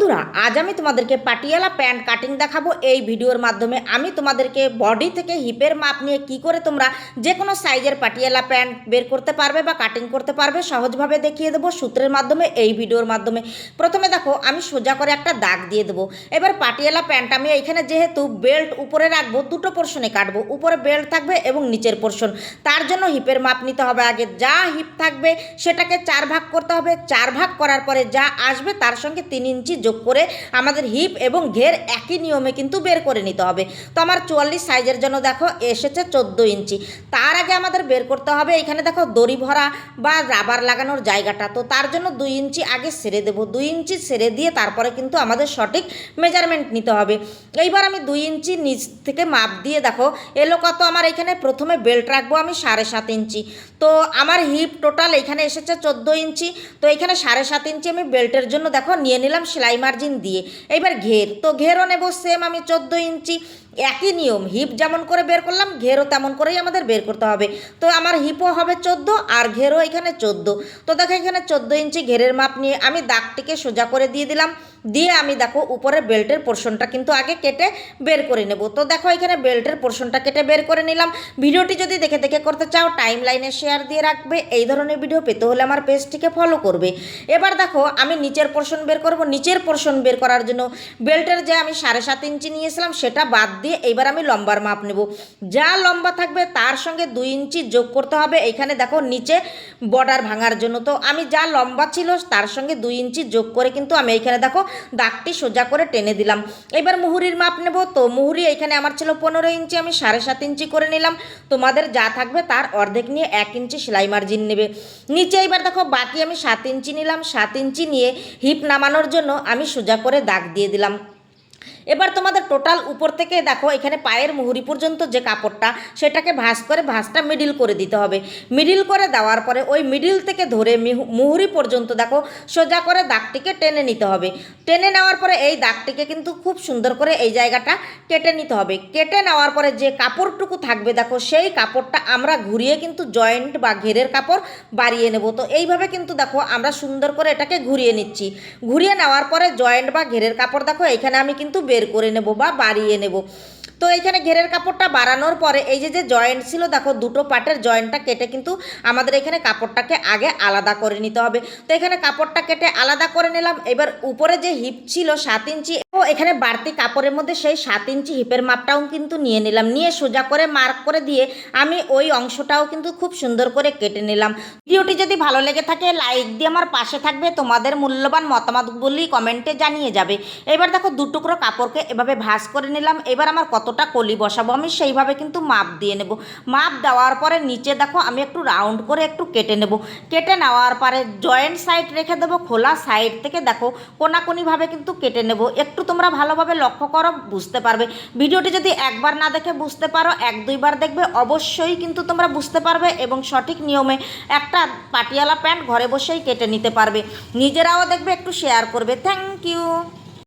বন্ধুরা, আজ আমি তোমাদেরকে পাটিয়ালা প্যান্ট কাটিং দেখাবো। এই ভিডিওর মাধ্যমে আমি তোমাদেরকে বডি থেকে হিপের মাপ নিয়ে কি করে তোমরা যে কোনো সাইজের পাটিয়ালা প্যান্ট বের করতে পারবে বা কাটিং করতে পারবে সহজভাবে দেখিয়ে দেবো সূত্রের মাধ্যমে এই ভিডিওর মাধ্যমে। প্রথমে দেখো, আমি সোজা করে একটা দাগ দিয়ে দেবো। এবার পাটিয়ালা প্যান্ট আমি এইখানে যেহেতু বেল্ট উপরে রাখব, দুটো পোর্শনে কাটবো। উপরে বেল্ট থাকবে এবং নিচের পোর্শন তার জন্য হিপের মাপ নিতে হবে আগে। যা হিপ থাকবে, সেটাকে চার ভাগ করতে হবে। চার ভাগ করার পরে যা আসবে, তার সঙ্গে তিন ইঞ্চি যোগ করে আমাদের হিপ এবং ঘের একই নিয়মে কিন্তু বের করে নিতে হবে। তো আমার চুয়াল্লিশ সাইজের জন্য দেখো এসেছে চোদ্দ ইঞ্চি। তার আগে আমাদের বের করতে হবে, এখানে দেখো দড়ি ভরা বা রাবার লাগানোর জায়গাটা। তো তার জন্য দুই ইঞ্চি আগে সেরে দেবো। দুই ইঞ্চি সেরে দিয়ে তারপরে কিন্তু আমাদের সঠিক মেজারমেন্ট নিতে হবে। এইবার আমি দুই ইঞ্চি নিচ থেকে মাপ দিয়ে দেখো, এলো কত? আমার এখানে প্রথমে বেল্ট রাখব আমি সাড়ে সাত ইঞ্চি। তো আমার হিপ টোটাল এখানে এসেছে চোদ্দ ইঞ্চি। তো এখানে সাড়ে সাত ইঞ্চি আমি বেল্টের জন্য দেখো নিয়ে নিলাম, সেলাই মার্জিন দিয়ে। এইবার ঘের। তো ঘেরও নেব সেম আমি চোদ্দ ইঞ্চি। একই নিয়ম। হিপ যেমন করে বের করলাম, ঘেরও তেমন করেই আমাদের বের করতে হবে। তো আমার হিপও হবে চোদ্দ, আর ঘেরও এখানে চোদ্দ। তো দেখো এখানে চোদ্দ ইঞ্চি ঘেরের মাপ নিয়ে আমি দাগটিকে সোজা করে দিয়ে দিলাম। দিয়ে আমি দেখো উপরে বেল্টের পোর্শনটা কিন্তু আগে কেটে বের করে নেব। তো দেখো এখানে বেল্টের পোর্শনটা কেটে বের করে নিলাম। ভিডিওটি যদি দেখে দেখে করতে চাও টাইম লাইনে শেয়ার দিয়ে রাখবে। এই ধরনের ভিডিও পেতে হলে আমার পেজটিকে ফলো করবে। এবার দেখো আমি নিচের পোর্শন বের করব। নিচের পোর্শন বের করার জন্য বেল্টের যে আমি সাড়ে সাত ইঞ্চি নিয়েছিলাম, সেটা বাদ দিয়ে এইবার আমি লম্বার মাপ নেব। যা লম্বা থাকবে তার সঙ্গে দুই ইঞ্চি যোগ করতে হবে। এখানে দেখো নিচে বর্ডার ভাঙার জন্য। তো আমি যা লম্বা ছিল তার সঙ্গে দুই ইঞ্চি যোগ করে কিন্তু আমি এইখানে দেখো দাগটি সোজা করে টেনে দিলাম। এবার মুহুরির মাপ নেব। তো মুহুরি এখানে আমার ছিল পনেরো ইঞ্চি, আমি সাড়ে সাত ইঞ্চি করে নিলাম। তোমাদের যা থাকবে তার অর্ধেক নিয়ে এক ইঞ্চি সেলাই মার্জিন নেবে। নিচে এবার দেখো বাকি আমি সাত ইঞ্চি নিলাম। সাত ইঞ্চি নিয়ে হিপ নামানোর জন্য আমি সোজা করে দাগ দিয়ে দিলাম। এবার তোমাদের টোটাল উপর থেকে দেখো, এখানে পায়ের মুহুরি পর্যন্ত যে কাপড়টা, সেটাকে ভাঁজ করে ভাঁজটা মিডিল করে দিতে হবে। মিডিল করে দেওয়ার পরে ওই মিডিল থেকে ধরে মিহু- মুহুরি পর্যন্ত দেখো, সোজা করে দাগটিকে টেনে নিতে হবে। টেনে নেওয়ার পরে এই দাগটিকে কিন্তু খুব সুন্দর করে এই জায়গাটা কেটে নিতে হবে। কেটে নেওয়ার পরে যে কাপড়টুকু থাকবে, দেখো, সেই কাপড়টা আমরা ঘুরিয়ে কিন্তু জয়েন্ট বা ঘেরের কাপড় বাড়িয়ে নেব। তো এইভাবে কিন্তু দেখো, আমরা সুন্দর করে এটাকে ঘুরিয়ে নিচ্ছি। ঘুরিয়ে নেওয়ার পরে জয়েন্ট বা ঘেরের কাপড় দেখো, এখানে আমি কিন্তু বের করে নেব বা বাড়িয়ে নেব। তো এখানে ঘেরের কাপড়টা বাড়ানোর পরে এই যে যে জয়েন্ট ছিল, দেখো দুটো পাটের জয়েন্টটা কেটে কিন্তু আমাদের এখানে কাপড়টাকে আগে আলাদা করে নিতে হবে। তো এখানে কাপড়টা কেটে আলাদা করে নিলাম। এবার উপরে যে হিপ ছিল, সাত ইঞ্চি এখানে বাড়তি কাপড়ের মধ্যে সেই সাত ইঞ্চি হিপের মাপটাও কিন্তু নিয়ে নিলাম। নিয়ে সোজা করে মার্ক করে দিয়ে আমি ওই অংশটাও কিন্তু খুব সুন্দর করে কেটে নিলাম। ভিডিওটি যদি ভালো লেগে থাকে, লাইক দিয়ে আমার পাশে থাকবে। তোমাদের মূল্যবান মতামতগুলি কমেন্টে জানিয়ে যাবে। এবার দেখো দু টুকরো কাপড়কে এভাবে ভাঁজ করে নিলাম। এবার আমার কতটা কলি বসাবো আমি সেইভাবে কিন্তু মাপ দিয়ে নেব। মাপ দেওয়ার পরে নিচে দেখো আমি একটু রাউন্ড করে একটু কেটে নেব। কেটে নেওয়ার পরে জয়েন্ট সাইড রেখে দেবো, খোলা সাইড থেকে দেখো কোনাকুনিভাবে কিন্তু কেটে নেব। একটু তোমরা ভালোভাবে লক্ষ্য করো, বুঝতে পারবে। ভিডিওটি যদি একবার না দেখে বুঝতে পারো, এক দুইবার দেখবে, অবশ্যই কিন্তু তোমরা বুঝতে পারবে এবং সঠিক নিয়মে একটা পাটিয়ালা প্যান্ট ঘরে বসেই কেটে নিতে পারবে। নিজেরাও দেখবে, একটু শেয়ার করবে। Thank you